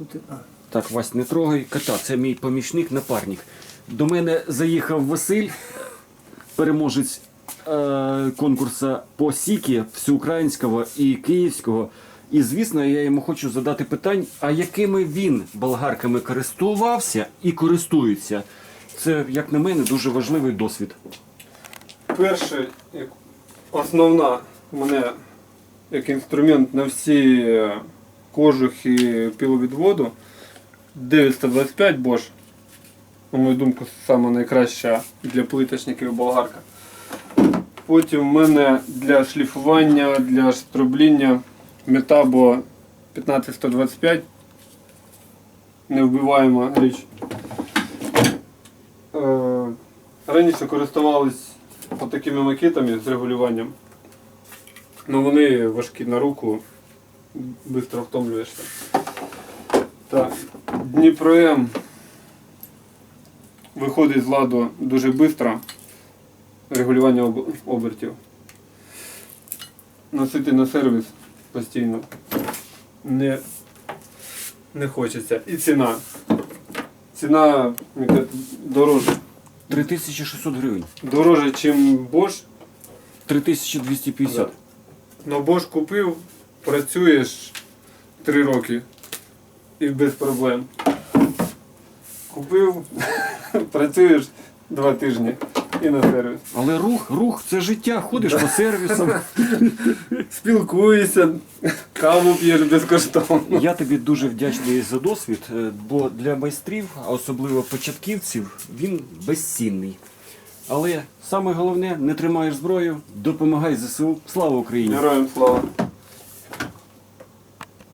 Що ти? А. Так, Вась, не трогай кота, це мій помічник, напарник. До мене заїхав Василь, переможець е, конкурсу по Сікі всеукраїнського і київського. І звісно, я йому хочу задати питання, а якими він болгарками користувався і користується. Це, як на мене, дуже важливий досвід. Перше, як основна мене як інструмент на всі кожухи пиловідводу 925 Bosch. На мою думку, саме найкраща для плиточників болгарка. Потім в мене для шліфування, для штробління Metabo 15125. Невбиваєма річ. Е, Раніше користувались такими макетами з регулюванням. Ну вони важкі на руку, швидко втомлюєшся. Так, Дніпро М виходить з ладу дуже швидко. Регулювання об- обертів. Носити на сервіс постійно не, не хочеться. І ціна. Ціна дорожча. 3600 гривень. Дороже, ніж Bosch. 3250. Ну Bosch купив, працюєш 3 роки і без проблем. Купив, працюєш 2 тижні і на сервіс. Але рух, рух це життя, ходиш по сервісам. Спілкуєшся, каву п'єш безкоштовно. Я тобі дуже вдячний за досвід, е, бо для майстрів, а особливо початківців, він безцінний. Але саме головне, не тримаєш зброю, допомагай ЗСУ. Слава Україні! Героям слава.